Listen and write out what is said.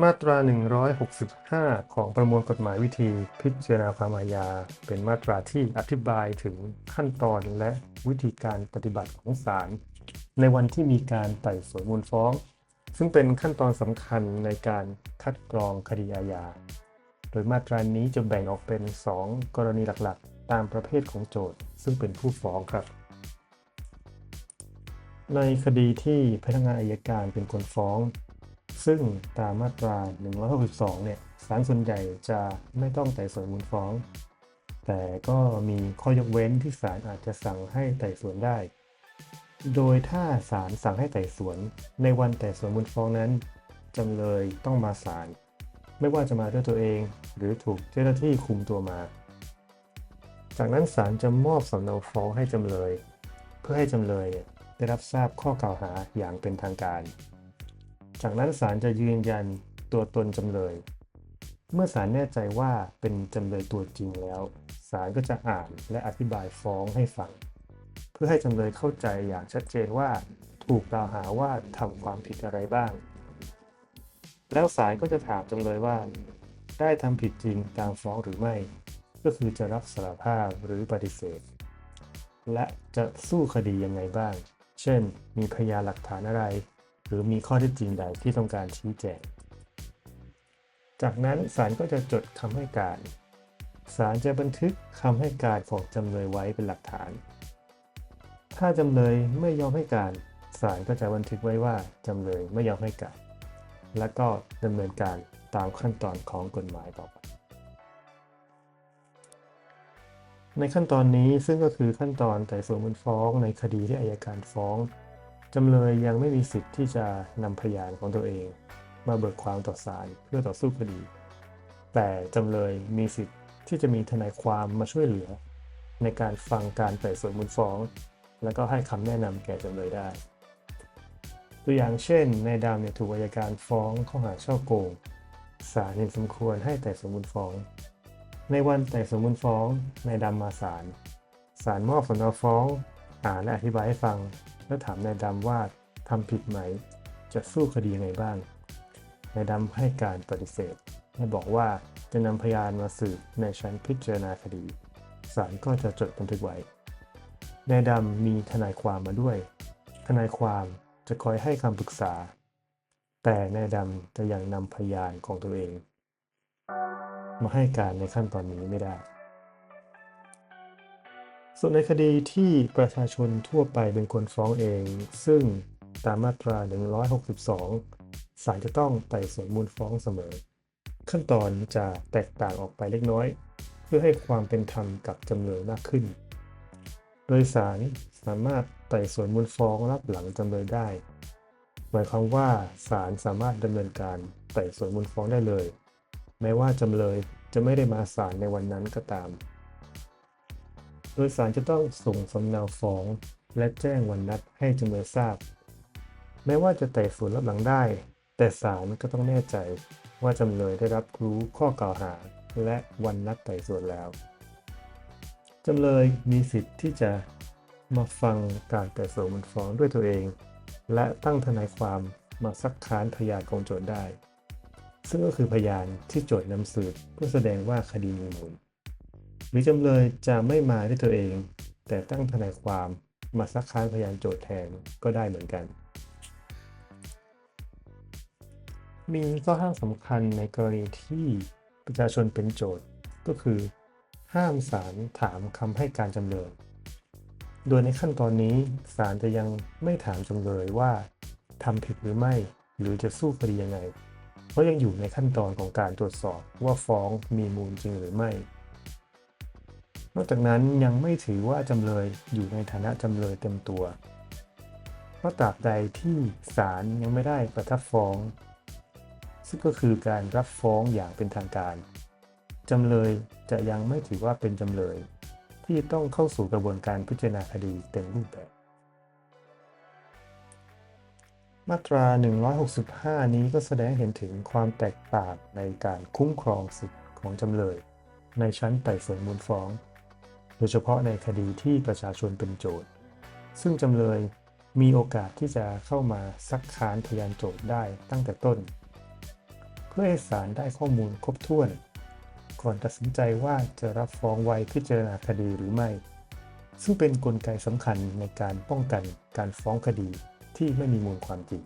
มาตรา 165 ของประมวลกฎหมายวิธีพิจารณาความอาญา เป็นมาตราที่อธิบายถึงขั้นตอนและวิธีการปฏิบัติของศาลในวันที่มีการไต่สวนมูลฟ้อง ซึ่งเป็นขั้นตอนสำคัญในการคัดกรองคดีอาญา โดยมาตรานี้จะแบ่งออกเป็น 2 กรณีหลักๆ ตามประเภทของโจทย์ ซึ่งเป็นผู้ฟ้องครับ ในคดีที่พนักงานอายการเป็นคนฟ้อง ซึ่งตามมาตรา 162 เนี่ยศาลส่วนใหญ่จะไม่ต้องไต่สวนมูลฟ้อง แต่ก็มีข้อยกเว้นที่ศาลอาจจะสั่งให้ไต่สวนได้ โดยถ้าศาลสั่งให้ไต่สวน ในวันไต่สวนมูลฟ้องนั้นจำเลยต้องมาศาลไม่ว่าจะมาด้วยตัวเอง หรือถูกเจ้าหน้าที่คุมตัวมา จากนั้นศาลจะมอบสำเนาฟ้องให้จำเลย เพื่อให้จำเลยเนี่ยได้รับทราบข้อกล่าวหาอย่างเป็นทางการ จากนั้นศาลจะยืนยันตัวตนจำเลย เมื่อศาลแน่ใจว่าเป็นจำเลยตัวจริงแล้ว ศาลก็จะอ่านและอธิบายฟ้องให้ฟัง เพื่อให้จำเลยเข้าใจอย่างชัดเจนว่าถูกกล่าวหาว่าทำความผิดอะไรบ้าง แล้วศาลก็จะถามจำเลยว่า ได้ทำผิดจริงตามฟ้องหรือไม่ ก็คือจะรับสารภาพหรือปฏิเสธ และจะสู้คดียังไงบ้าง เช่น มีพยานหลักฐานอะไร รือมีข้อเท็จจริงใดที่ต้องการชี้แจง จากนั้นศาลก็จะจดคำให้การ ศาลจะบันทึกคำให้การของจำเลยไว้เป็นหลักฐาน ถ้าจำเลยไม่ยอมให้การ ศาลก็จะบันทึกไว้ว่าจำเลยไม่ยอมให้การ และก็ดำเนินการตามขั้นตอนของกฎหมายต่อไป ในขั้นตอนนี้ซึ่งก็คือขั้นตอนไต่สวนมูลฟ้องในคดีที่อายการฟ้อง จำเลยยังไม่มีสิทธิ์ที่จะนำพยานของตัวเอง มาเบิกความต่อศาลเพื่อต่อสู้คดี แต่จำเลยมีสิทธิ์ที่จะมีทนายความมาช่วยเหลือ ในการฟังการไต่สวนมูลฟ้อง และก็ให้คำแนะนำแก่จำเลยได้ ตัวอย่างเช่นนายดำเนี่ยถูกอัยการฟ้องข้อหาช่อโกงศาลเห็นสมควรให้ไต่สวนมูลฟ้อง ในวันไต่สวนมูลฟ้องนายดำมาศาลศาลมอบสำเนาฟ้องอ่านและอธิบายให้ฟัง แล้วถามนายดำว่าทำผิดไหม จะสู้คดียังไงบ้าง นายดำให้การปฏิเสธ และบอกว่าจะนำพยานมาสืบในชั้นพิจารณาคดี ศาลก็จะจดบันทึกไว้ นายดำมีทนายความมาด้วย ทนายความจะคอยให้คำปรึกษา แต่นายดำจะยังนำพยานของตัวเอง มาให้การในขั้นตอนนี้ไม่ได้ ส่วนในคดีที่ประชาชนทั่วไปเป็นคนฟ้องเอง ซึ่งตามมาตรา 162 ศาลจะต้องไต่สวนมูลฟ้องเสมอ ขั้นตอนจะแตกต่างออกไปเล็กน้อย เพื่อให้ความเป็นธรรมกับจำเลยมากขึ้น โดยศาลสามารถไต่สวนมูลฟ้องรับหลังจำเลยได้ หมายความว่าศาลสามารถดำเนินการไต่สวนมูลฟ้องได้เลย แม้ว่าจำเลยจะไม่ได้มาศาลในวันนั้นก็ตาม โดยศาลจะต้องส่งสำเนาฟ้อง และแจ้งวันนัดให้จำเลยทราบ แม้ว่าจะไต่สวนรับหลังได้ แต่ศาลก็ต้องแน่ใจว่าจำเลยได้รับรู้ข้อกล่าวหา และวันนัดไต่สวนแล้วจำเลยมีสิทธิ์ที่จะมาฟังการไต่สวนมูลฟ้องด้วยตัวเอง และตั้งทนายความมาซักค้านพยานของโจทย์ได้ ซึ่งก็คือพยานที่โจทย์นำสืบเพื่อแสดงว่าคดีมีมูล หรือจำเลยจะไม่มาด้วยตัวเอง แต่ตั้งทนายความมาซักค้านพยานโจทย์แทนก็ได้เหมือนกัน มีข้อห้ามสำคัญในกรณีที่ประชาชนเป็นโจทย์ก็คือ ห้ามศาลถามคำให้การจำเลย โดยในขั้นตอนนี้ศาลจะยังไม่ถามจำเลยว่าทำผิดหรือไม่หรือจะสู้คดียังไง เพราะยังอยู่ในขั้นตอนของการตรวจสอบว่าฟ้องมีมูลจริงหรือไม่ นอกจากนั้นยังไม่ถือว่าจำเลยอยู่ในฐานะจำเลยเต็มตัว เพราะตราบใดที่ศาลยังไม่ได้ประทับฟ้อง ซึ่งก็คือการรับฟ้องอย่างเป็นทางการ จำเลยจะยังไม่ถือว่าเป็นจำเลย ที่ต้องเข้าสู่กระบวนการพิจารณาคดีเต็มรูปแบบ มาตรา 165 นี้ก็แสดงเห็นถึงความแตกต่างในการคุ้มครองสิทธิของจำเลยในชั้นไต่สวนมูลฟ้อง ดยเฉพาะในคดีที่ประชาชนเป็นโจทย์ ซึ่งจำเลยมีโอกาสที่จะเข้ามาซักค้านพยานโจทย์ได้ตั้งแต่ต้น เพื่อให้ศาลได้ข้อมูลครบถ้วน ก่อนตัดสินใจว่าจะรับฟ้องไว้พิจารณาคดีหรือไม่ ซึ่งเป็นนกลไกสำคัญในการป้องกันการฟ้องคดีที่ไม่มีมูลความจริง